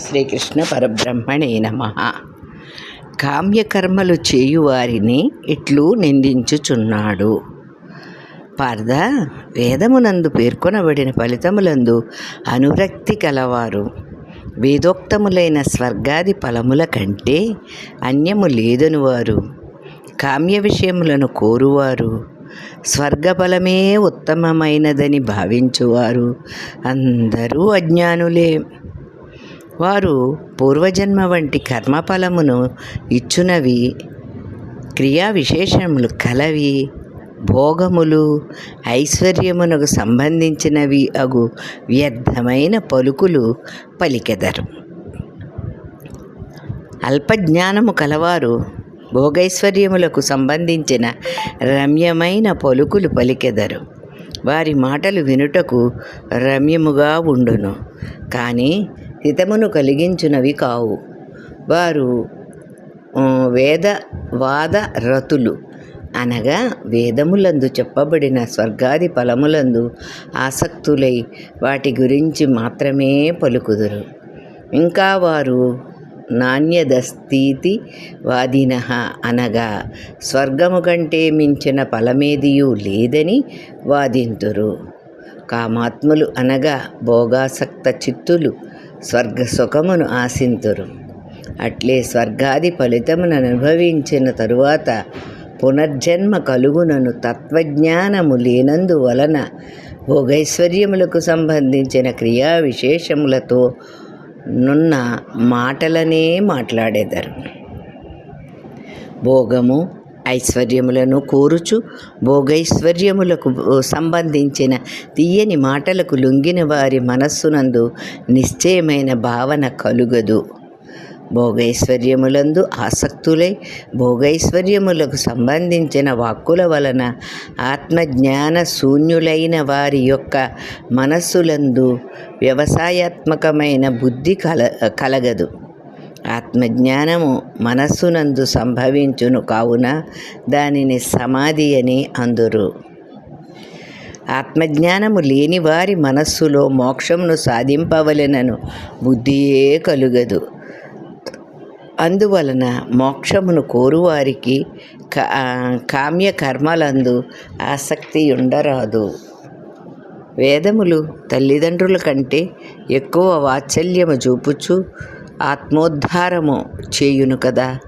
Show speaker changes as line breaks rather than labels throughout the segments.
శ్రీకృష్ణ పరబ్రహ్మణే నమ. కామ్యకర్మలు చేయువారిని ఇట్లు నిందించుచున్నాడు. పార్థ వేదమునందు పేర్కొనబడిన ఫలితములందు అనురక్తి కలవారు. వేదోక్తములైన స్వర్గాది ఫలముల కంటే అన్యము లేదని వారు కామ్య విషయములను కోరువారు. స్వర్గఫలమే ఉత్తమమైనదని భావించువారు. అందరూ అజ్ఞానులే. వారు పూర్వజన్మ వంటి కర్మఫలమును ఇచ్చునవి. క్రియా విశేషములు కలవి భోగములు ఐశ్వర్యమునకు సంబంధించినవి అగు వ్యర్థమైన పలుకులు పలికెదరు. అల్పజ్ఞానము కలవారు భోగైశ్వర్యములకు సంబంధించిన రమ్యమైన పలుకులు పలికెదరు. వారి మాటలు వినుటకు రమ్యముగా ఉండును. కానీ హితమును కలిగించునవి కావు. వారు వేద వాద రతులు అనగా వేదములందు చెప్పబడిన స్వర్గాది ఫలములందు ఆసక్తులై వాటి గురించి మాత్రమే పలుకుదురు. ఇంకా వారు నాణ్యదస్థితి వాదిన అనగా స్వర్గము కంటే మించిన ఫలమేదియూ లేదని వాదింతురు. కామాత్ములు అనగా భోగాసక్త చిత్తులు స్వర్గ సుఖమును ఆశింతురు. అట్లే స్వర్గాది ఫలితమును అనుభవించిన తరువాత పునర్జన్మ కలుగునను తత్వజ్ఞానము లేనందువలన భోగైశ్వర్యములకు సంబంధించిన క్రియా విశేషములతో నున్న మాటలనే మాట్లాడేదరు. భోగము ఐశ్వర్యములను కోరుచు భోగైశ్వర్యములకు సంబంధించిన తీయని మాటలకు లొంగిన వారి మనస్సునందు నిశ్చయమైన భావన కలుగదు. భోగైశ్వర్యములందు ఆసక్తులై భోగైశ్వర్యములకు సంబంధించిన వాక్కుల వలన ఆత్మజ్ఞాన శూన్యులైన వారి యొక్క మనస్సులందు వ్యవసాయాత్మకమైన బుద్ధి కల కలగదు. ఆత్మజ్ఞానము మనస్సునందు సంభవించును కావున దానిని సమాధి అని అందురు. ఆత్మజ్ఞానము లేని వారి మనస్సులో మోక్షమును సాధింపవలెనను బుద్ధియే కలుగదు. అందువలన మోక్షమును కోరువారికి కా కామ్య కర్మలందు ఆసక్తి ఉండరాదు వేదములు తల్లిదండ్రుల కంటే ఎక్కువ వాత్సల్యము చూపుచు ఆత్మోద్ధారము చేయును కదా.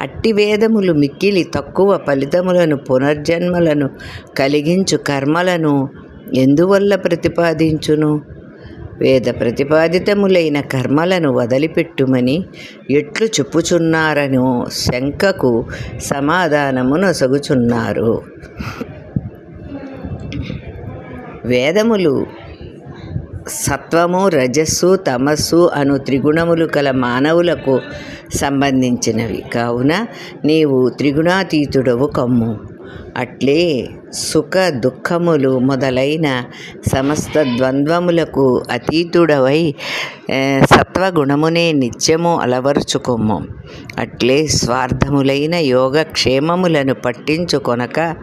అట్టి వేదములు మిక్కిలి తక్కువ ఫలితములను పునర్జన్మలను కలిగించు కర్మలను ఎందువల్ల ప్రతిపాదించును? వేద ప్రతిపాదితములైన కర్మలను వదిలిపెట్టుమని ఎట్లు చెప్పుచున్నారనో శంకకు సమాధానము నొసగుచున్నారు వేదములు సత్వము రజస్సు తమస్సు అను త్రిగుణములు కల మానవులకు సంబంధించినవి. కావున నీవు త్రిగుణాతీతుడవు కమ్ము. అట్లే సుఖ దుఃఖములు మొదలైన సమస్త ద్వంద్వములకు అతీతుడవై సత్వగుణమునే నిత్యము అలవరుచుకొమ్ము. అట్లే స్వార్థములైన యోగక్షేమములను పట్టించుకొనక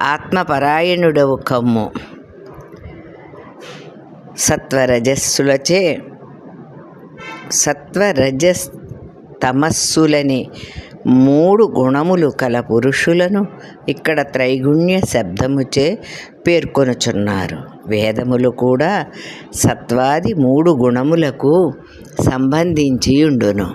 ఆత్మపరాయణుడవు కమ్ము. సత్వరజస్సులచే సత్వరజస్ తమస్సులని మూడు గుణములు కల పురుషులను ఇక్కడ త్రైగుణ్య శబ్దముచే పేర్కొనుచున్నారు. వేదములు కూడా సత్వాది మూడు గుణములకు సంబంధించి ఉండును.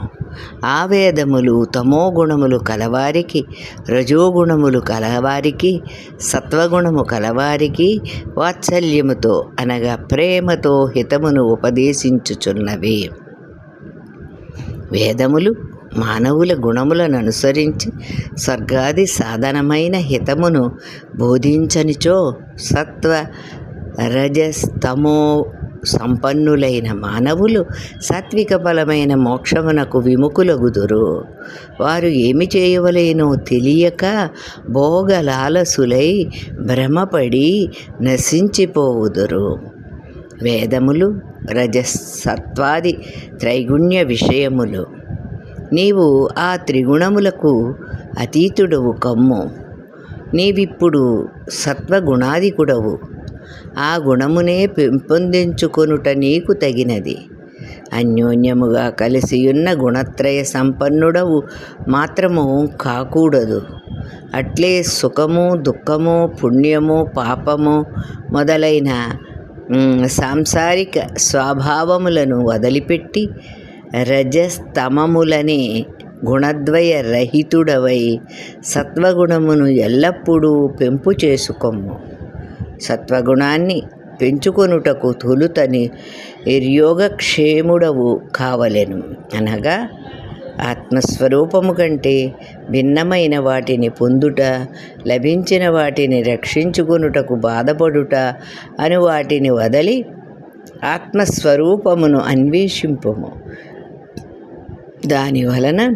ఆ వేదములు తమో గుణములు కలవారికి రజోగుణములు కలవారికి సత్వగుణము కలవారికి వాత్సల్యముతో అనగా ప్రేమతో హితమును ఉపదేశించుచున్నవి. వేదములు మానవుల గుణములను అనుసరించి స్వర్గాది సాధనమైన హితమును బోధించనిచో సత్వ రజస్తమో సంపన్నులైన మానవులు సాత్విక ఫలమైన మోక్షమునకు విముఖులగుదురు. వారు ఏమి చేయవలేనో తెలియక భోగలాలసులై భ్రమపడి నశించిపోవుదురు. వేదములు రజసత్వాది త్రైగుణ్య విషయములు నీవు ఆ త్రిగుణములకు అతీతుడవు కమ్ము. నీవిప్పుడు సత్వగుణాధికుడవు. ఆ గుణమునే పెంపొందించుకొనుట నీకు తగినది. అన్యోన్యముగా కలిసియున్న గుణత్రయ సంపన్నుడవు మాత్రము కాకూడదు. అట్లే సుఖము దుఃఖము పుణ్యము పాపము మొదలైన సాంసారిక స్వభావములను వదిలిపెట్టి రజస్తమములని గుణద్వయ రహితుడవై సత్వగుణమును ఎల్లప్పుడూ పెంపు చేసుకొమ్ము. సత్వగుణాన్ని పెంచుకొనుటకు తొలుతని యోగక్షేముడవు కావలెను. అనగా ఆత్మస్వరూపము కంటే భిన్నమైన వాటిని పొందుట లభించిన వాటిని రక్షించుకొనుటకు బాధపడుట అని వాటిని వదలి ఆత్మస్వరూపమును అన్వేషింపము. దాని వలన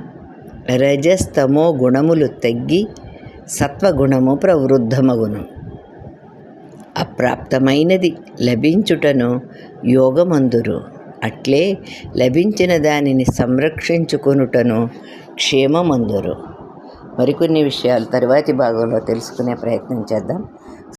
రజస్తమో గుణములు తగ్గి సత్వగుణము ప్రవృద్ధమగును. అప్రాప్తమైనది లభించుటను యోగమందురు. అట్లే లభించిన దానిని సంరక్షించుకొనుటను క్షేమమందురు. మరికొన్ని విషయాలు తరువాతి భాగంలో తెలుసుకునే ప్రయత్నం చేద్దాం.